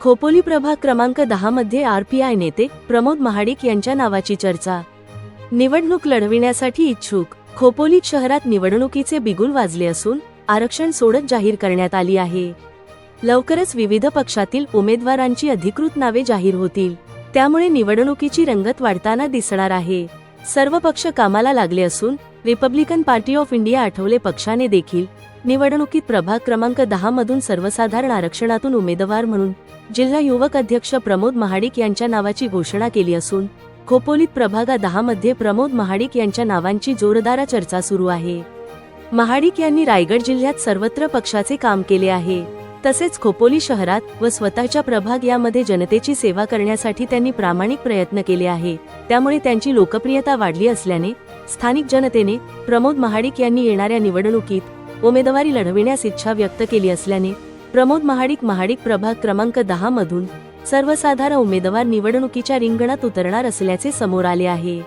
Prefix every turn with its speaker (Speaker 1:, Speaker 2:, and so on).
Speaker 1: खोपोली प्रभाग क्रमांक दहा मध्ये आरपीआय नेते प्रमोद महाडिक यांच्या नावाची चर्चा. निवडणूक लढविण्यासाठी इच्छुक. खोपोली शहरात निवडणुकीचे बिगुल वाजले असून आरक्षण सोडत जाहीर करण्यात आली आहे. लवकरच विविध पक्षातील उमेदवारांची अधिकृत नावे जाहीर होतील. त्यामुळे निवडणुकीची रंगत वाढताना दिसणार आहे. सर्व पक्ष कामाला लागले असून Republican party of India Athawale पक्षाने देखील निवडणुकीत प्रभाग क्रमांक दहा मधून सर्वसाधारण आरक्षणातून उमेदवार म्हणून जिल्हा युवक अध्यक्ष प्रमोद महाडिक यांच्या नावाची घोषणा केली असून खोपोलीत प्रभागा दहा मध्ये प्रमोद महाडिक यांच्या नावांची जोरदार चर्चा सुरू आहे. महाडिक यांनी रायगड जिल्ह्यात सर्वत्र पक्षाचे काम केले आहे. तसेच खोपोली शहरात व स्वतःच्या प्रभाग यामध्ये जनतेची सेवा करण्यासाठी त्यांनी प्रामाणिक प्रयत्न केले आहे. त्यामुळे त्यांची लोकप्रियता वाढली असल्याने स्थानिक जनतेने प्रमोद महाडिक यांनी येणाऱ्या निवडणुकीत उमेदवारी लढविण्यास इच्छा व्यक्त केली असल्याने प्रमोद महाडिक महाडिक प्रभाग क्रमांक दहा मधून सर्वसाधारण उमेदवार निवडणुकीच्या रिंगणात उतरणार असल्याचे समोर आले आहे.